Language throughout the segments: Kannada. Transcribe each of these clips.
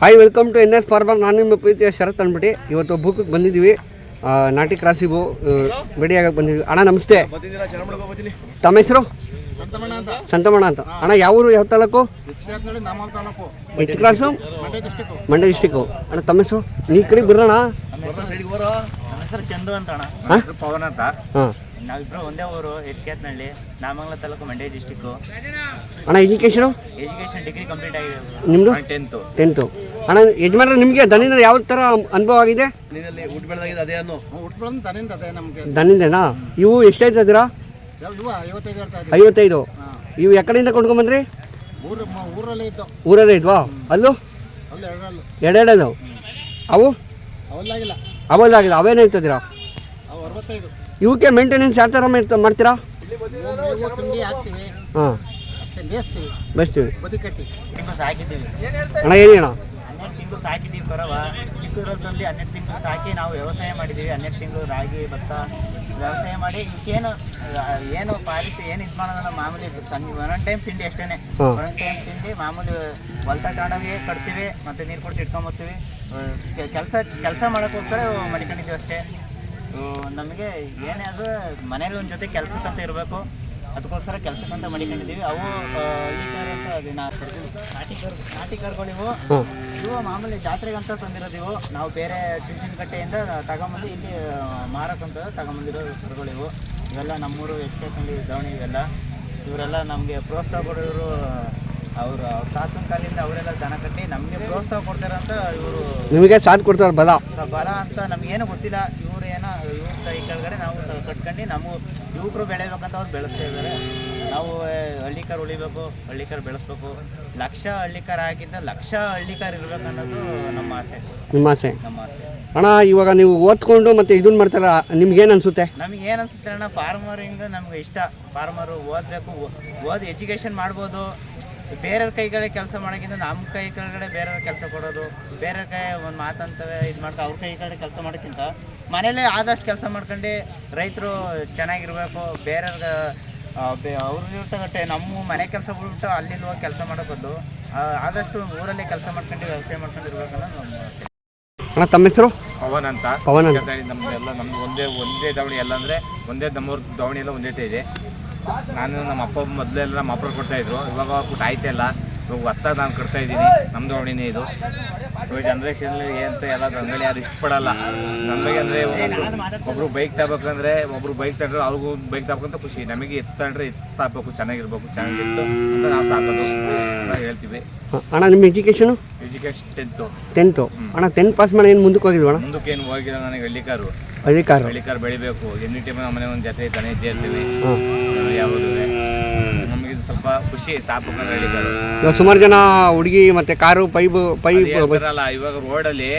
Hi welcome to N S farmer ನಾನು ನಿಮ್ಮ ಪ್ರೀತಿಯ ಶರತ್ ಅಂದ್ಬಿಟ್ಟು ಇವತ್ತು ಬುಕ್ಗೆ ಬಂದಿದ್ದೀವಿ. ನಾಟಿ ನಾಟಿ ಕ್ರಾಸಿಗೂ ರೆಡಿಯಾಗಕ್ಕೆ ಬಂದಿದ್ವಿ ಅಣ್ಣ ನಮಸ್ತೆ. ತಮ್ಮ ಹೆಸರು? ಸಂತಮಣ ಅಂತ. ಅಣ್ಣ ಯಾವ ಊರು ಯಾವ ತಾಲೂಕು? ಎಚ್ ಕ್ಲಾಸು ಮಂಡ್ಯ ಡಿಸ್ಟಿಕ್ ಡಿಸ್ಟಿಕ್ಕು ಅಣ್ಣ ತಮ್ಮ ಹೆಸರು? ನೀ ಕಡೆ ಬರೋಣ ಹೆಸರು ಚಂದು ಅಂತ ಅಣ್ಣ? ಹೆಸರು ಪವನ್ ಅಂತ. ಹಾಂ. ನಾವಿಬ್ರು ಒಂದೇ ಊರು ಎಚ್ ಹೆಚ್ಕೇತ್ನಹಳ್ಳಿ ನಾಮಂಗಲ ತಾಲೂಕು ಮಂಡ್ಯ ಡಿಸ್ಟಿಕ್ಕು ಅಣ್ಣ ಎಜುಕೇಷನು ಎಜುಕೇಶನ್ ಡಿಗ್ರಿ ಕಂಪ್ಲೀಟ್ ಆಗಿದೆ ನಿಮ್ಮದು ಟೆಂತು ಟೆಂತು ಅಣ್ಣ ಯಜಮಾನ್ರೆ ನಿಮಗೆ ದನಿಂದ ಯಾವ ಥರ ಅನುಭವ ಆಗಿದೆ ನೀನಲ್ಲಿ ಊಟ ಬೆಳೆದಾಗಿದೆ ಅದೇ ಅನ್ನು. ಹುಟ್ಬಿಡೋದು ತನಿಂದ ಅದೇ ನಮಗೆ. ದನಿಂದನಾ? ಇವು ಎಷ್ಟಾಯ್ತು ಅದರ? ಯಾವ ಇವ ಐವತ್ತೈದು ಹೇಳ್ತಾ ಇದ್ದೀವಿ. ಐವತ್ತೈದು. ಇವು ಎಕಡೆಯಿಂದ ಕೊಂಡ್ಕೊಂಬಂದ್ರಿ ಊರು ಮ- ಊರಲ್ಲೇ ಇದ್ದು. ಊರಲ್ಲೇ ಇದ್ವಾ? ಅಲ್ಲೂ? ಅಲ್ಲಿ ಎರಡರಲ್ಲೂ. ಎರಡೆರಡು ಅವು? ಅವಲ್ಲಾಗಿಲ್ಲ ಅವಲ್ಲಾಗಿದೆ ಅವೇನು ಇರ್ತದಿರಾ? ಅವು ಅರವತ್ತೈದು. ಇವಕ್ಕೆ ಮೇಂಟೆನೆನ್ಸ್ ಯಾವ ಥರ ಮಾಡ್ತ- ಮಾಡ್ತೀರಾ? ಹಾಂ. ಬೇಯಿಸ್ತೀವಿ. ಅಣ್ಣ ಏನು ಅಣ್ಣ ಹನ್ನೆರಡು ತಿಂಗಳು ಸಾಕಿದ್ದೀವಿ ಪರವ. ಚಿಕ್ಕದ್ರಲ್ಲಿ ತಂದು ಹನ್ನೆರಡು ತಿಂಗಳು ಸಾಕಿ ನಾವು ವ್ಯವಸಾಯ ಮಾಡಿದ್ದೀವಿ. ಹನ್ನೆರಡು ತಿಂಗಳು ರಾಗಿ ಭತ್ತ ವ್ಯವಸಾಯ ಮಾಡಿ ಇವಕ್ಕೇನು ಏನು ಪಾಲಿಸಿ ಏನು ಇದು ಮಾಡೋದಲ್ಲ ಮಾಮೂಲಿ ಸಣ್ಣ ಒಂದೊಂದು ಟೈಮ್ ತಿಂಡಿ ಅಷ್ಟೇ. ಒಂದೊಂದು ಟೈಮ್ ತಿಂಡಿ ಮಾಮೂಲಿ ಹೊಲಸ ತಗೊಂಡೋಗಿ ಕಟ್ತೀವಿ ಮತ್ತು ನೀರು ಕುಡಿಸಿ ಇಟ್ಕೊಂಬರ್ತೀವಿ ಕೆಲಸ ಕೆಲಸ ಮಾಡೋಕ್ಕೋಸ್ಕರ ಮಡಿಕೊಂಡಿದ್ದೀವಿ ಅಷ್ಟೇ. ನಮಗೆ ಏನೇ ಅದು ಮನೇಲಿ ಒಂದು ಜೊತೆ ಕೆಲಸಕ್ಕಂತ ಇರಬೇಕು. ಅದಕ್ಕೋಸ್ಕರ ಕೆಲಸಕ್ಕಂತ ಮಡಿಕೊಂಡಿದ್ದೀವಿ ಅವು ಈ ಥರ ಅಂತ ಅದು ನಾಟಿ ಕರ್ ನಾಟಿ ಕರ್ಗಳಿವು ಇವು ಮಾಮೂಲಿ ಜಾತ್ರೆಗಂತ ತಂದಿರೋದಿವು ನಾವು ಬೇರೆ ಚುಂಚನಕಟ್ಟೆಯಿಂದ ತಗೊಂಬಂದು ಇಲ್ಲಿ ಮಾರಕ್ಕಂತ ತಗೊಂಬಂದಿರೋ ಕರುಗಳಿವು ಇವೆಲ್ಲ ನಮ್ಮೂರು ಎಚ್ಕೆಕಂಡಿ ದವಣಿ ಇವೆಲ್ಲ. ಇವರೆಲ್ಲ ನಮಗೆ ಪ್ರೋತ್ಸಾಹ ಕೊಡೋರು ಅವರು ಅವ್ರ ತಾತನ ಕಾಲಿಂದ ಅವರೆಲ್ಲ ದನ ಕಟ್ಟಿ ನಮಗೆ ಪ್ರೋತ್ಸಾಹ ಕೊಡ್ತಾರಂತ ಇವರು ನಿಮಗೆ ಸಾಥ್ ಕೊಡ್ತಾರೆ ಬಲ. ಬಲ ಅಂತ ನಮಗೇನು ಗೊತ್ತಿಲ್ಲ. ಇವ್ರು ಏನೋ ಇವ್ರ ಕೈ ಕೆಳಗಡೆ ನಾವು ಕಟ್ಕೊಂಡು ನಮಗೂ ಯುವಕರು ಬೆಳಿಬೇಕಂತ ಅವ್ರು ಬೆಳೆಸ್ತಾ ಇದ್ದಾರೆ. ನಾವು ಹಳ್ಳಿಕಾರ ಉಳಿಬೇಕು ಹಳ್ಳಿಕಾರ್ ಬೆಳೆಸ್ಬೇಕು. ಲಕ್ಷ ಹಳ್ಳಿಕಾರ ಆಗಿದ್ದ ಲಕ್ಷ ಹಳ್ಳಿಕಾರ ಇರ್ಬೇಕು ಅನ್ನೋದು ನಮ್ಮ ಆಸೆ. ನಿಮ್ಮ ಆಸೆ? ನಮ್ಮ ಆಸೆ. ಅಣ್ಣ ಇವಾಗ ನೀವು ಓದ್ಕೊಂಡು ಮತ್ತೆ ಇದನ್ನ ಮಾಡ್ತಾರ? ನಿಮ್ಗೇನು ಅನ್ಸುತ್ತೆ? ನಮ್ಗೆ ಏನು ಅನ್ಸುತ್ತೆ ಅಣ್ಣ ಫಾರ್ಮರಿಂಗ್ ನಮ್ಗೆ ಇಷ್ಟ. ಫಾರ್ಮರು ಓದಬೇಕು ಓದಿ ಎಜುಕೇಷನ್ ಮಾಡ್ಬೋದು. ಬೇರೆಯವ್ರ ಕೈಗಳೇ ಕೆಲಸ ಮಾಡೋಕ್ಕಿಂತ ನಮ್ಮ ಕೈ ಕೆಳಗಡೆ ಬೇರೆಯವ್ರ ಕೆಲಸ ಕೊಡೋದು. ಬೇರೆಯವ್ರ ಕೈ ಒಂದು ಮಾತಂತವೆ ಇದು ಮಾಡ್ತಾ ಅವ್ರ ಕೈ ಕಡೆ ಕೆಲಸ ಮಾಡೋಕ್ಕಿಂತ ಮನೇಲೇ ಆದಷ್ಟು ಕೆಲಸ ಮಾಡ್ಕೊಂಡು ರೈತರು ಚೆನ್ನಾಗಿರ್ಬೇಕು ಬೇರೆಯವ್ರಿಗೆ ಅವ್ರ ಇರ್ತಗಟ್ಟೆ ನಮ್ಮ ಮನೆ ಕೆಲಸ ಬಿಟ್ಬಿಟ್ಟು ಅಲ್ಲಿ ಇಲ್ಲಿ ಹೋಗಿ ಕೆಲಸ ಮಾಡೋ ಬದಲು ಆ, ಆದಷ್ಟು ಊರಲ್ಲೇ ಕೆಲಸ ಮಾಡ್ಕೊಂಡು ವ್ಯವಸಾಯ ಮಾಡ್ಕೊಂಡು ಇರ್ಬೇಕಲ್ಲ ನಮ್ಮ ಅಣ್ಣ ತಮ್ಮ ಹೆಸರು? ಪವನ್ ಅಂತ. ಪವನ್ ಅಂತ. ದಾವಣಿ ನಮ್ದು ಎಲ್ಲ ನಮ್ದು ಒಂದೇ ಒಂದೇ ದವಣಿ ಎಲ್ಲ ಅಂದರೆ ಒಂದೇ ನಮ್ಮೂರ ದವಣಿ ಎಲ್ಲ ಒಂದೇ ಇದೆ. ನಾನು ನಮ್ಮ ಅಪ್ಪ ಮೊದಲೆಲ್ಲ ನಮ್ಮ ಅಪ್ಪರು ಕೊಡ್ತಾ ಇದ್ರು. ಇವಾಗ ಆಯ್ತಾ ಆಯ್ತಿಲ್ಲ ಇವಾಗ ಹೊಸ್ದಾಗಿ ನಾನು ಕೊಡ್ತಾ ಇದ್ದೀನಿ. ನಮ್ಮ ದಾವಣಿನೇ ಇದು. ಇವಾಗ ಜನ್ರೇಷನಲ್ಲಿ ಏನಂತ ಎಲ್ಲ ಅಂಗಡಿ ಯಾರು ಇಷ್ಟಪಡಲ್ಲ. ನಮಗೆ ಅಂದರೆ ಒಬ್ರು ಬೈಕ್ ತಗೋಬೇಕಂದ್ರೆ ಒಬ್ರು ಬೈಕ್ ತಗೊಂಡ್ರೆ ಅವ್ರಿಗೂ ಬೈಕ್ ತಗೋಬೇಕಂತ ಖುಷಿ. ನಮಗೆ ಎತ್ತು ತಗೊಂಡ್ರೆ ಎತ್ತು ಸಾಕಬೇಕು ಚೆನ್ನಾಗಿರ್ಬೇಕು ಚೆನ್ನಾಗಿತ್ತು ಅಂತ ನಾವು ಸಾಕೋದು ಅಂತ ಹೇಳ್ತೀವಿ. ಅಣ್ಣ ನಿಮ್ಮ ಎಜುಕೇಷನು ಎಜುಕೇಶನ್ ಟೆಂತು ಟೆಂತು ಅಣ್ಣ ಟೆಂತ್ ಪಾಸ್ ಮಾಡಿ ಏನು ಮುಂದಕ್ಕೆ ಹೋಗಿದ್ವಿ ಅಣ್ಣ? ಮುಂದಕ್ಕೇನು ಹೋಗಿಲ್ಲ ನನಗೆ ಹಳ್ಳಿಕಾರು ಹಳ್ಳಿಕಾರ ಹಳ್ಳಿಕಾರ ಬೆಳಿಬೇಕು. ಎನಿ ಟೈಮ್ ನಮ್ಮ ಮನೆ ಒಂದು ಜೊತೆ ತಾನೇ ಇದ್ದೇ ಇರ್ತೀವಿ. ಯಾವುದು? ಸ್ವಲ್ಪ ಖುಷಿ ಇವಾಗ ಸುಮಾರು ಜನ ಹುಡುಗಿ ಮತ್ತೆ ಕಾರು ಪೈಬ್ ಪೈಪ್ ಬರಲ್ಲ ಇವಾಗ ರೋಡಲ್ಲಿ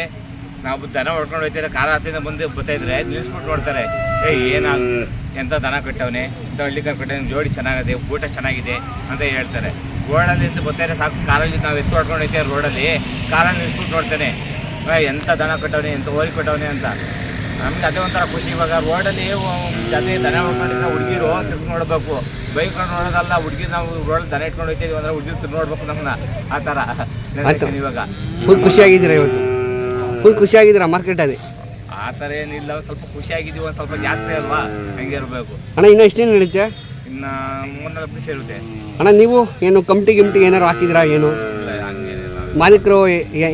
ನಾವು ದನ ಹೊಡ್ಕೊಂಡು ಹೋಗ್ತಾರೆ ಕಾರ ಹತ್ತಿಂದ ಮುಂದೆ ಬರ್ತಾ ಇದ್ರೆ ನಿಲ್ಲಿಸ್ಬಿಟ್ಟು ನೋಡ್ತಾರೆ. ಏ ಏನಾಗ ಎಂಥ ದನ ಕಟ್ಟವನೆ? ಇಂಥ ಹಳ್ಳಿಕಾರ್ ಕಟ್ಟವನೆ? ಜೋಡಿ ಚೆನ್ನಾಗಿದೆ ಊಟ ಚೆನ್ನಾಗಿದೆ ಅಂತ ಹೇಳ್ತಾರೆ. ರೋಡಲ್ಲಿ ಅಂತ ಬರ್ತಾರೆ ಸಾಕು ಕಾರಲ್ಲಿ ನಾವು ಎತ್ತು ಹೊಡ್ಕೊಂಡು ಹೋಗ್ತೇವೆ ರೋಡಲ್ಲಿ. ಕಾರಲ್ಲಿ ನಿಲ್ಸ್ಬಿಟ್ಟು ನೋಡ್ತಾನೆ. ಎಂಥ ದನ ಕಟ್ಟವನೆ ಎಂಥ ಹೋರಿ ಕಟ್ಟವನೆ ಅಂತ. ನಮ್ಗೆ ಅದೇ ಒಂಥರ ಖುಷಿ. ಇವಾಗ ರೋಡಲ್ಲಿ ಜೊತೆ ದನ ಹೊಡ್ಕೊಂಡಿದ್ರೆ ಹುಡುಗಿರು ತಿರ್ಗಿ ನೋಡಬೇಕು. ಬೈಕ್ ನೋಡೋದಲ್ಲ ಹುಡುಗಿ ನಾವು ರೋಡಲ್ಲಿ ದನ ಇಟ್ಕೊಂಡು ಹೋಗ್ತೀವಿ ಅಂದ್ರೆ ಹುಡುಗಿ ನೋಡ್ಬೇಕು ನಮ್ಮನ್ನ ಆ ಥರ ಇವಾಗ. ಫುಲ್ ಖುಷಿಯಾಗಿದ್ದೀರಾ ಇವತ್ತು? ಫುಲ್ ಖುಷಿಯಾಗಿದ್ದೀರಾ ಮಾರ್ಕೆಟಲ್ಲಿ ಆ ಥರ ಏನಿಲ್ಲ ಸ್ವಲ್ಪ ಖುಷಿಯಾಗಿದ್ದೀವಿ ಒಂದು ಸ್ವಲ್ಪ ಜಾತ್ರೆ ಅಲ್ವಾ? ಹಂಗೆ ಇರಬೇಕು. ಅಣ್ಣ ಇನ್ನೂ ಎಷ್ಟೇನು ನಡೀತೆ ಇನ್ನು ಮೂರ್ನಾಲ್ಕು ದಿವಸ ಇರುತ್ತೆ. ಅಣ್ಣ ನೀವು ಏನು ಕಮಿಟಿ ಗಿಮ್ಟಿ ಏನಾರು ಹಾಕಿದಿರಾ ಏನು? ಮಾಲೀಕರು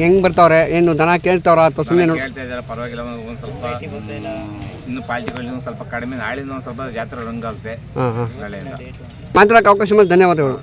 ಹೆಂಗೆ ಬರ್ತಾವ್ರೆ? ಏನು ದನ ಕೇಳ್ತಾವ್ರ ಅಥವಾ ಸುಮ್ಮನೆ ಇದ್ದಾರೆ ಪರವಾಗಿಲ್ಲ ಒಂದು ಸ್ವಲ್ಪ ಇನ್ನು ಪಾರ್ಟಿಗಳು ಒಂದು ಸ್ವಲ್ಪ ಕಡಿಮೆ ನಾಳಿಂದ ಒಂದು ಸ್ವಲ್ಪ ಜಾತ್ರೆ ರಂಗಾಗುತ್ತೆ ಹಾಂ ಹಾಂ. ನಾಳೆಯಿಂದ ಮಾತಾಡೋಕೆ ಅವಕಾಶ ಮಾಡಿ ಧನ್ಯವಾದಗಳು.